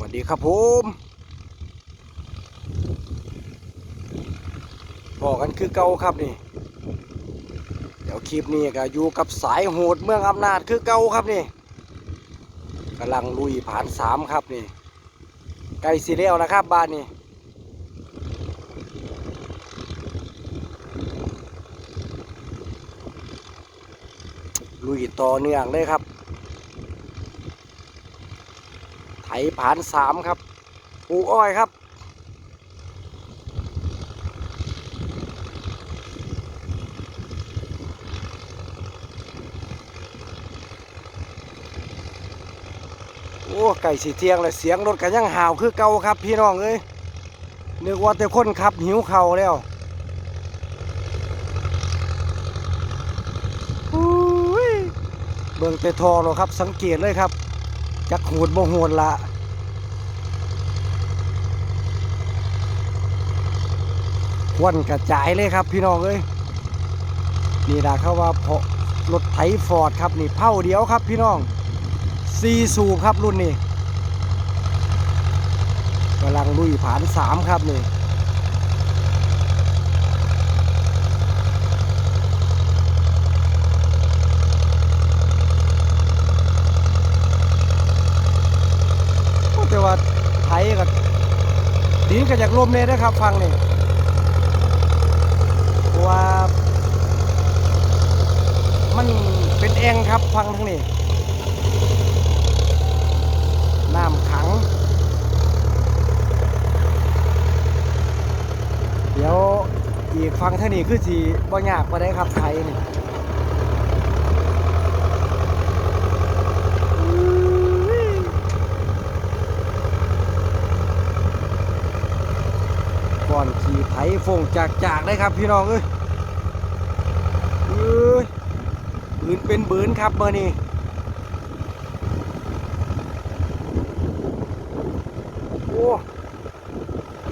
สวัสดีครับผมบอกกันคือเก่าครับนี่ เดี๋ยวคลิปนี้ก็อยู่กับสายโหดเมืองอำนาจคือเก่าครับนี่กำลังลุยผ่านสามครับนี่ใกล้สิแล้วนะครับบ้านนี้ลุยต่อเนื่องเลยครับ ไถ ผ่านสามครับปลูกอ้อยครับ โอ้ไก่สีเทียงเลยเสียงรถกันยังห่าวคือเก่าครับพี่น้องเอ้ยนึกว่าแต่คนขับหิวเข่าแล้วอุ้ยเบิ่งแต่ทอเราครับสังเกตเลยครับ จักโหดบ่โหดละควันกระจายเลยครับพี่น้องเอ้ยนี่นะเขาว่าเพาะรถไถฟอร์ดครับนี่เผาเดียวครับพี่น้องซีสูบครับรุ่นนี้กำลังลุยผ่านสามครับนี่โอ้แต่ว่า ไถก็ดีก็อยากลมเลยนะครับฟังนี่เพราะว่ามันเป็นแองครับฟังทั้งนี้น้ำขัง เดี๋ยวอีกฟังเท่านี้คือสีบ่ยากกว่าได้ครับไทยนี่ขี่ไถฟงจากจากได้ครับพี่น้องเอ้ยเอ้ยบืนเป็นบืนครับเบอร์นี้โอ้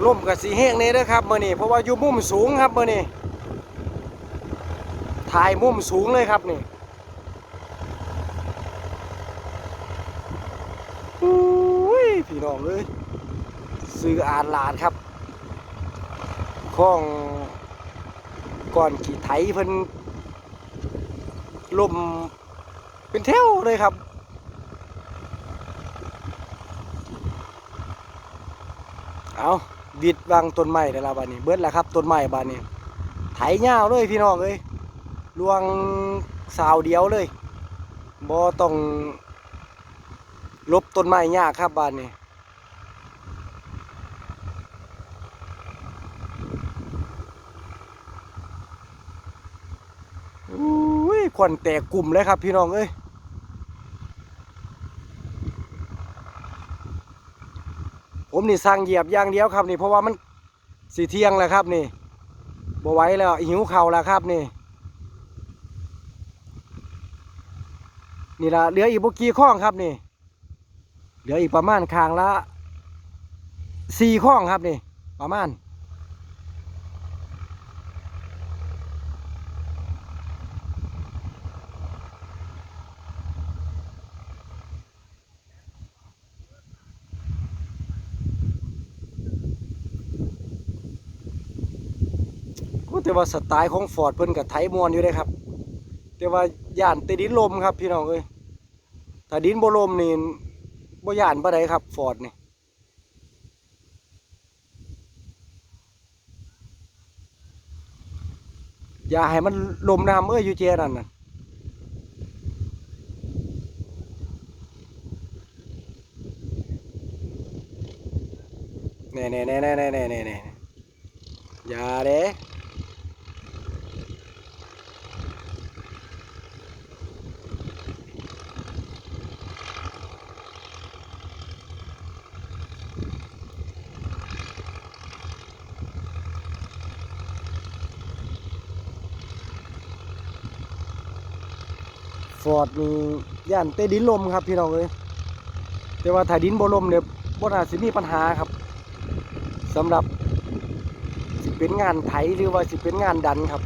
ล่มกับสีแห้งนี่เด้อครับเมื่อนี้เพราะว่าอยู่มุมสูงครับเมื่อนี้ถ่ายมุมสูงเลยครับนี่พี่น้องเลยซื้ออ่านหลานครับ ข้องก่อนขี่ไถเพิ่นลมเป็นเท่วเลยครับ เอาบิดวางต้นไม้ได้และบานนี้ เบิดแล้วครับต้นไม้บานนี้ ไถยาเลยพี่น้องเอ้ยลวงสาวเดียวเลยบ่ต้องลบต้นไม้ยากครับบานนี้ อุ้ย ควันแตกกลุ่มเลยครับ พี่น้องเอ้ยผมนี่สั่งเหยียบอย่างเดียวครับนี่เพราะว่ามันสีเที่ยงแล้วครับนี่บ่ไหว้แล้วหิวเข่าแล้วครับนี่ นี่ละเหลืออีกบกี่ข้องครับนี่ เหลืออีกประมาณคางละสี่ข้องครับนี่ ประมาณ แต่ว่าสไตล์ของฟอร์ดเพิ่นกับไทมวนอยู่เลยครับ แต่ว่าย่านติดินลมครับพี่น้องเอ้ยถ้าดินบ่ลมนี่บ่ย่านบ่ได้ครับฟอร์ดนี่อย่าให้มันลมน้ำเอ้ยอยู่เจนั่นน่ะแน่แน่แน่แน่แน่แน่แน่อย่าเด้ ฟอร์ดนี่ย่านเตดินลมครับพี่น้องเลยแต่ว่าถ้าดินบ่ลมเนี่ยบ่น่าสิมีปัญหาครับสำหรับสิเป็นงานไถหรือว่าสิเป็นงานดันครับ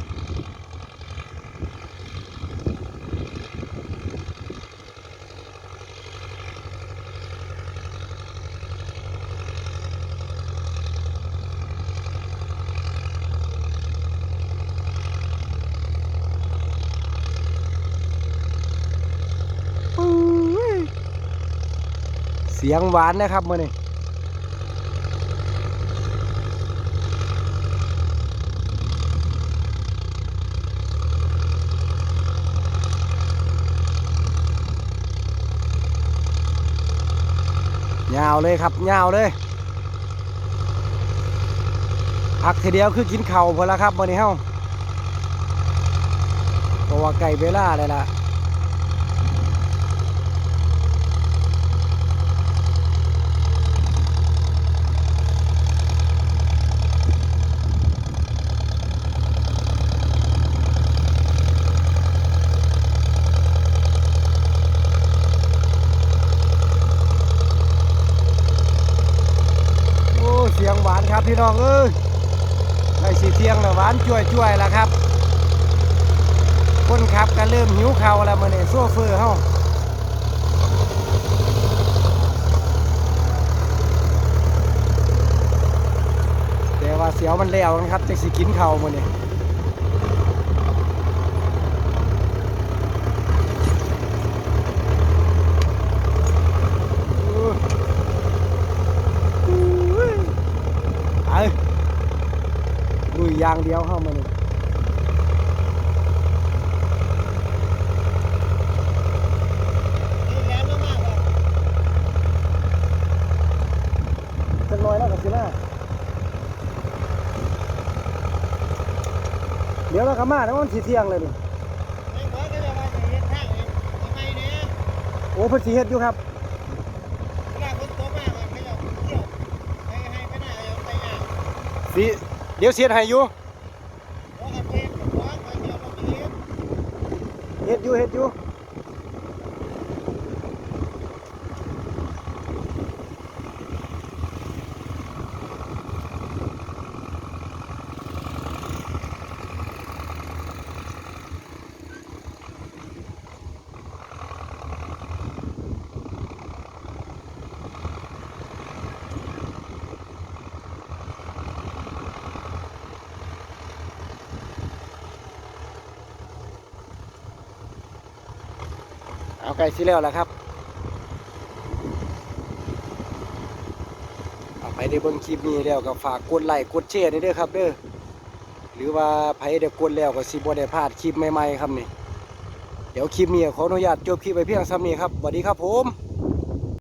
เสียงหวานนะครับมื่อนี้ยาวเลยครับยาวเลยพักทีเดียวคือกินเข่าพอแล้วครับมื่อนี้เฮ้าเพราะว่าไก่เวลาเลยล่ะ โอ้เสียงหวานครับพี่น้องเอ้ยไอ้สีเทียงนะหวานจ่วยจ่วยๆแล้วครับ คนขับก็เริ่มหิวเข่าแล้วมื่อนี่โซ่เฟอร์เฮาแต่ว่าเสียวมันแล้วนะครับจะสิกินเข่ามื่อนี่โอ้อุ้ยไปลุ ยางเดียวเข้ามานี่นี่แรงมากๆเลยจะลอยแล้วกับสิมาเดี๋ยวเรากลับมาแล้วมันสีเที่ยงเลยนี่ไม่เหมือนกันเลยว่าจะเฮ็ดทางโอ้เพิ่นสีเฮ็ดอยู่ครับสี เดี๋ยวเสียดให้อยู่ เพราะกับเพลงกับร้องไปเที่ยวเราไปเฮ็ด เฮ็ดอยู่เฮ็ดอยู่ เอาไก่สิแล้วล่ะครับ เอาไปได้บนคลิปนี้แล้วก็ฝากกดไลค์กดแชร์นี่เด้อครับเด้อหรือว่าไผได้กดแล้วก็สิบ่ได้พลาดคลิปใหม่ๆครับนี่ เดี๋ยวคลิปนี้ขออนุญาตจบคลิปไปเพียงซ้ำนี้ครับสวัสดีครับผม